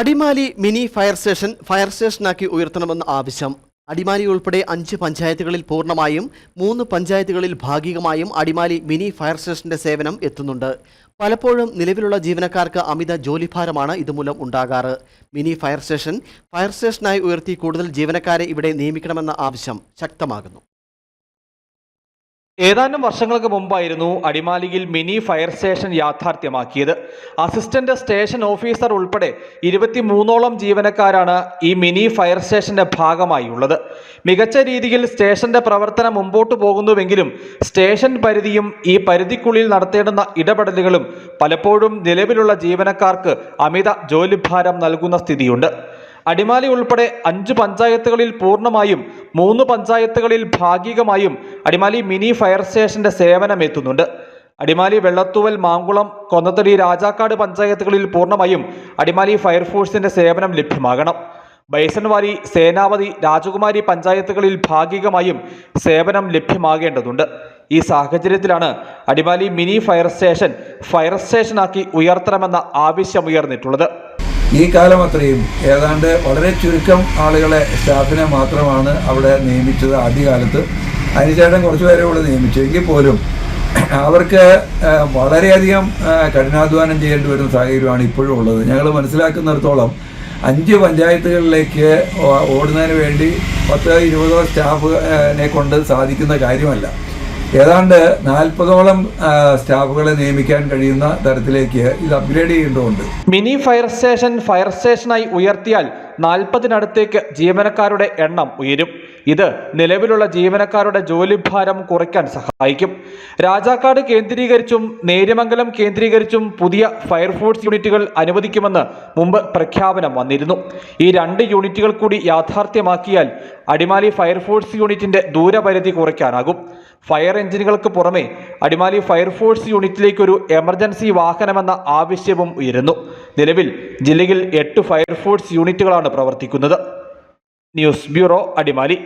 Adimali mini fire station fire സ്റ്റേഷനാക്കി ഉയർത്തണമെന്ന് ആവശ്യം. അടിമാലി ഉൾപ്പെടെ അഞ്ച് പഞ്ചായത്തുകളിൽ പൂർണമായും മൂന്ന് പഞ്ചായത്തുകളിൽ ഭാഗികമായും അടിമാലി മിനി ഫയർ സ്റ്റേഷന്റെ സേവനം എത്തുന്നുണ്ട്. പലപ്പോഴും നിലവിലുള്ള ജീവനക്കാർക്ക് അമിത ജോലിഭാരമാണ് ഇതുമൂലം ഉണ്ടാകാറ്. മിനി ഫയർ സ്റ്റേഷൻ ഫയർ സ്റ്റേഷനായി ഉയർത്തി കൂടുതൽ ജീവനക്കാരെ ഇവിടെ നിയമിക്കണമെന്ന ആവശ്യം ശക്തമാകുന്നു. ഏതാനും വർഷങ്ങൾക്ക് മുമ്പായിരുന്നു അടിമാലിയിൽ മിനി ഫയർ സ്റ്റേഷൻ യാഥാർത്ഥ്യമാക്കിയത്. അസിസ്റ്റന്റ് സ്റ്റേഷൻ ഓഫീസർ ഉൾപ്പെടെ ഇരുപത്തിമൂന്നോളം ജീവനക്കാരാണ് ഈ മിനി ഫയർ സ്റ്റേഷന്റെ ഭാഗമായി ഉള്ളത്. മികച്ച രീതിയിൽ സ്റ്റേഷന്റെ പ്രവർത്തനം മുമ്പോട്ട് പോകുന്നുവെങ്കിലും സ്റ്റേഷൻ പരിധിയും ഈ പരിധിക്കുള്ളിൽ നടത്തേണ്ടുന്ന ഇടപെടലുകളും പലപ്പോഴും നിലവിലുള്ള ജീവനക്കാർക്ക് അമിത ജോലിഭാരം നൽകുന്ന സ്ഥിതിയുണ്ട്. അടിമാലി ഉൾപ്പെടെ അഞ്ച് പഞ്ചായത്തുകളിൽ പൂർണമായും മൂന്ന് പഞ്ചായത്തുകളിൽ ഭാഗികമായും അടിമാലി മിനി ഫയർ സ്റ്റേഷന്റെ സേവനം എത്തുന്നുണ്ട്. അടിമാലി വെള്ളത്തൂവൽ മാങ്കുളം കൊന്നത്തടി രാജാക്കാട് പഞ്ചായത്തുകളിൽ പൂർണമായും അടിമാലി ഫയർഫോഴ്സിന്റെ സേവനം ലഭ്യമാകണം. ബൈസൺവാലി സേനാപതി രാജകുമാരി പഞ്ചായത്തുകളിൽ ഭാഗികമായും സേവനം ലഭ്യമാകേണ്ടതുണ്ട്. ഈ സാഹചര്യത്തിലാണ് Adimali mini fire station fire സ്റ്റേഷനാക്കി ഉയർത്തണമെന്ന ആവശ്യമുയർന്നിട്ടുള്ളത് ഈ കാലം അത്രയും. ഏതാണ്ട് വളരെ ചുരുക്കം ആളുകളെ സ്റ്റാഫിനെ മാത്രമാണ് അവിടെ നിയമിച്ചത് ആദ്യകാലത്ത്. അതിനുശേഷം കുറച്ച് പേരെ ഇവിടെ നിയമിച്ചു. എങ്കിൽ പോലും അവർക്ക് വളരെയധികം കഠിനാധ്വാനം ചെയ്യേണ്ടി വരുന്ന സാഹചര്യമാണ് ഇപ്പോഴും ഉള്ളത്. ഞങ്ങൾ മനസ്സിലാക്കുന്നിടത്തോളം അഞ്ച് പഞ്ചായത്തുകളിലേക്ക് ഓടുന്നതിന് വേണ്ടി പത്ത് ഇരുപതോ സ്റ്റാഫിനെ കൊണ്ട് സാധിക്കുന്ന കാര്യമല്ല. ഏതാണ്ട് നാൽപ്പതോളം സ്റ്റാഫുകളെ നിയമിക്കാൻ കഴിയുന്ന തരത്തിലേക്ക് ഇത് അപ്ഗ്രേഡ് ചെയ്യേണ്ടതുണ്ട്. മിനി ഫയർ സ്റ്റേഷൻ ഫയർ സ്റ്റേഷനായി ഉയർത്തിയാൽ നാൽപ്പതിനടുത്തേക്ക് ജീവനക്കാരുടെ എണ്ണം ഉയരും. ഇത് നിലവിലുള്ള ജീവനക്കാരുടെ ജോലിഭാരം കുറയ്ക്കാൻ സഹായിക്കും. രാജാക്കാട് കേന്ദ്രീകരിച്ചും നേര്യമംഗലം കേന്ദ്രീകരിച്ചും പുതിയ ഫയർഫോഴ്സ് യൂണിറ്റുകൾ അനുവദിക്കുമെന്ന് മുമ്പ് പ്രഖ്യാപനം വന്നിരുന്നു. ഈ രണ്ട് യൂണിറ്റുകൾ കൂടി യാഥാർത്ഥ്യമാക്കിയാൽ അടിമാലി ഫയർഫോഴ്സ് യൂണിറ്റിന്റെ ദൂരപരിധി കുറയ്ക്കാനാകും. ഫയർ എഞ്ചിനുകൾക്ക് പുറമെ അടിമാലി ഫയർഫോഴ്സ് യൂണിറ്റിലേക്കൊരു എമർജൻസി വാഹനമെന്ന ആവശ്യവും ഉയരുന്നു. നിലവിൽ ജില്ലയിൽ എട്ട് ഫയർഫോഴ്സ് യൂണിറ്റുകളാണ് പ്രവർത്തിക്കുന്നത്. News bureau Adimali.